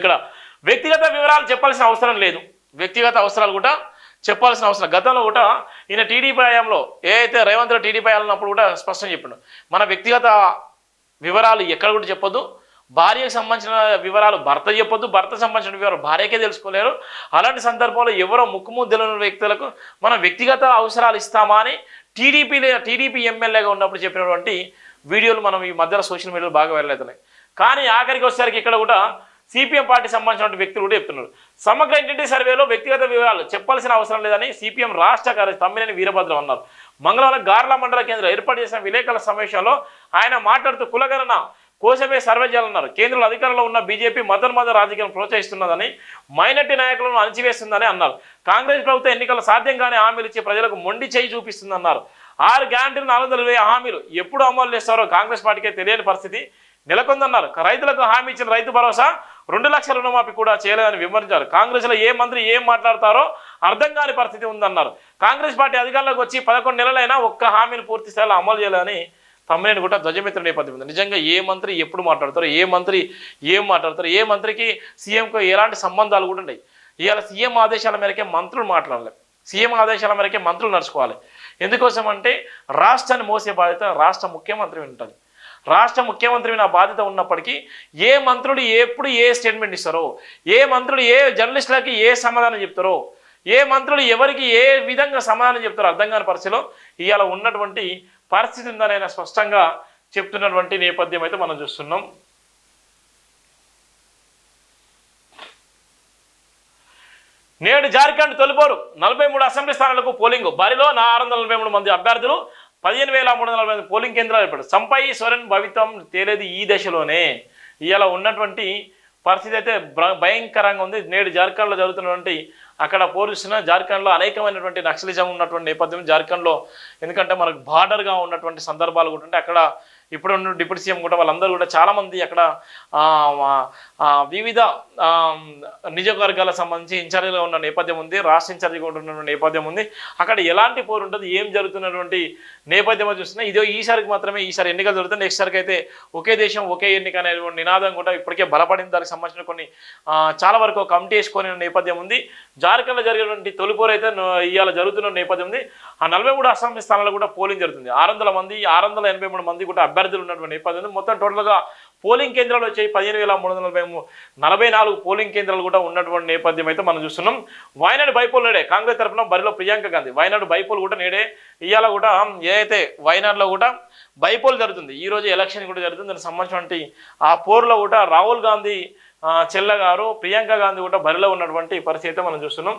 ఇక్కడ వ్యక్తిగత వివరాలు చెప్పాల్సిన అవసరం లేదు. వ్యక్తిగత అవసరాలు కూడా చెప్పాల్సిన అవసరం. గతంలో కూడా ఈయన టీడీపీ హయాంలో ఏ అయితే రేవంత్ రెడ్డి టీడీపీ హయాంలో ఉన్నప్పుడు కూడా స్పష్టం చెప్పిండు. మన వ్యక్తిగత వివరాలు ఎక్కడ కూడా చెప్పొద్దు. భార్యకు సంబంధించిన వివరాలు భర్త చెప్పొద్దు. భర్త సంబంధించిన వివరాలు భార్యకే తెలుసుకోలేరు. అలాంటి సందర్భంలో ఎవరో ముక్కుము తెలియని వ్యక్తులకు మనం వ్యక్తిగత అవసరాలు ఇస్తామా అని టీడీపీ టీడీపీ ఎమ్మెల్యేగా ఉన్నప్పుడు చెప్పినటువంటి వీడియోలు మనం ఈ మధ్యలో సోషల్ మీడియాలో బాగా వెళ్ళవుతున్నాయి కానీ ఆఖరికి వచ్చేసరికి ఇక్కడ కూడా సిపిఎం పార్టీ సంబంధించిన వ్యక్తులు కూడా చెప్తున్నారు. సమగ్ర ఐడెంటిటీ సర్వేలో వ్యక్తిగత వివరాలు చెప్పాల్సిన అవసరం లేదని సిపిఎం రాష్ట్ర కార్యదర్శి తమ్మినేని వీరభద్రం అన్నారు. మంగళవారం గార్ల మండల కేంద్రం ఏర్పాటు చేసిన విలేకరుల సమావేశంలో ఆయన మాట్లాడుతూ కులగణన కోసమే సర్వే చేయాలన్నారు. కేంద్రంలో అధికారంలో ఉన్న బీజేపీ మతోన్మత రాజకీయం ప్రోత్సహిస్తున్నదని మైనార్టీ నాయకులను అణచివేస్తుందని అన్నారు. కాంగ్రెస్ ప్రభుత్వం ఎన్నికల సాధ్యం కాని హామీలు ఇచ్చి ప్రజలకు మొండి చేయి చూపిస్తుందన్నారు. ఆరు గ్యారంటీలు నాలుగు వందల ఇరవై హామీలు ఎప్పుడు అమలు చేస్తారో కాంగ్రెస్ పార్టీకే తెలియని పరిస్థితి నెలకొందన్నారు. రైతులకు హామీ ఇచ్చిన రైతు భరోసా రెండు లక్షల రుణమాఫీ కూడా చేయలేదని విమర్శించారు. కాంగ్రెస్లో ఏ మంత్రి ఏం మాట్లాడతారో అర్థం కాని పరిస్థితి ఉందన్నారు. కాంగ్రెస్ పార్టీ అధికారంలోకి వచ్చి పదకొండు నెలలైనా ఒక్క హామీని పూర్తి స్థాయిలో అమలు చేయాలని తమ్మినేని కూడా ధ్వజమిత్ర నేపథ్యం ఉంది. నిజంగా ఏ మంత్రి ఎప్పుడు మాట్లాడతారో? ఏ మంత్రి ఏం మాట్లాడతారో? ఏ మంత్రికి సీఎంకు ఎలాంటి సంబంధాలు కూడా ఉన్నాయి ఇవాళ సీఎం ఆదేశాల మేరకే మంత్రులు మాట్లాడలేదు సీఎం ఆదేశాల మేరకే మంత్రులు నడుచుకోవాలి. ఎందుకోసం అంటే రాష్ట్రాన్ని మోసే బాధ్యత రాష్ట్ర ముఖ్యమంత్రి ఉంటుంది. రాష్ట్ర ముఖ్యమంత్రి నా బాధ్యత ఉన్నప్పటికీ ఏ మంత్రులు ఎప్పుడు ఏ స్టేట్మెంట్ ఇస్తారో ఏ మంత్రులు ఏ జర్నలిస్టులకి ఏ సమాధానం చెప్తారో ఏ మంత్రులు ఎవరికి ఏ విధంగా సమాధానం చెప్తారో అర్థం కాని పరిస్థితిలో ఇవాళ ఉన్నటువంటి పరిస్థితి ఉందని స్పష్టంగా చెప్తున్నటువంటి నేపథ్యం అయితే మనం చూస్తున్నాం. నేడు జార్ఖండ్ తొలిపోరు. నలభై మూడు అసెంబ్లీ స్థానాలకు పోలింగ్. బరిలో నా ఆరు వందల నలభై మూడు మంది అభ్యర్థులు. పదిహేను వేల మూడు వందల నలభై పోలింగ్ కేంద్రాలు ఏర్పడు సంపై స్వరన్ భవిత్వం తేలేది ఈ దశలోనే. ఇలా ఉన్నటువంటి పరిస్థితి అయితే భయంకరంగా ఉంది. నేడు జార్ఖండ్లో జరుగుతున్నటువంటి అక్కడ పోలీసున జార్ఖండ్లో అనేకమైనటువంటి నక్సలిజం ఉన్నటువంటి నేపథ్యం జార్ఖండ్లో ఎందుకంటే మనకు బార్డర్గా ఉన్నటువంటి సందర్భాలు కూడా ఉంటే అక్కడ ఇప్పుడు ఉన్న డిప్యూటీ సీఎం కూడా వాళ్ళందరూ కూడా చాలామంది అక్కడ వివిధ ఆ, నియోజకవర్గాలకు సంబంధించి ఇన్ఛార్జిగా ఉన్న నేపథ్యం ఉంది రాష్ట్ర ఇన్ఛార్జిగా ఉన్న నేపథ్యం ఉంది. అక్కడ ఎలాంటి పోరు ఉంటుంది ఏం జరుగుతున్నటువంటి నేపథ్యం చూస్తున్నా ఇదో ఈసారికి మాత్రమే ఈసారి ఎన్నికలు జరుగుతుంది నెక్స్ట్ సారికి అయితే ఒకే దేశం ఒకే ఎన్నిక అనేటువంటి నినాదం కూడా ఇప్పటికే బలపడింది. దానికి సంబంధించిన కొన్ని చాలా వరకు కమిటీ వేసుకునే నేపథ్యం ఉంది. జార్ఖండ్లో జరిగినటువంటి తొలిపోరు అయితే ఇవాళ జరుగుతున్న నేపథ్యం ఉంది. ఆ నలభై మూడు అసెంబ్లీ స్థానాల్లో కూడా పోలింగ్ జరుగుతుంది. ఆరు వందల మంది ఆరు వందల ఎనభై మూడు మంది కూడా అభ్యర్థులు ఉన్నటువంటి నేపథ్యం ఉంది. మొత్తం టోటల్గా పోలింగ్ కేంద్రాలు వచ్చాయి. పదిహేను వేల మూడు వందల నలభై నలభై నాలుగు పోలింగ్ కేంద్రాలు కూడా ఉన్నటువంటి నేపథ్యం అయితే మనం చూస్తున్నాం. వాయనాడు బైపోల్ నేడే కాంగ్రెస్ తరఫున బరిలో ప్రియాంక గాంధీ. వాయనాడు బైపోల్ కూడా నేడే. ఇవాళ కూడా ఏదైతే వాయనాడులో కూడా బైపోల్ జరుగుతుంది ఈ రోజు ఎలక్షన్ కూడా జరుగుతుంది. దానికి సంబంధించినటువంటి ఆ పోరులో కూడా రాహుల్ గాంధీ చెల్లగారు ప్రియాంక గాంధీ కూడా బరిలో ఉన్నటువంటి పరిస్థితి మనం చూస్తున్నాం.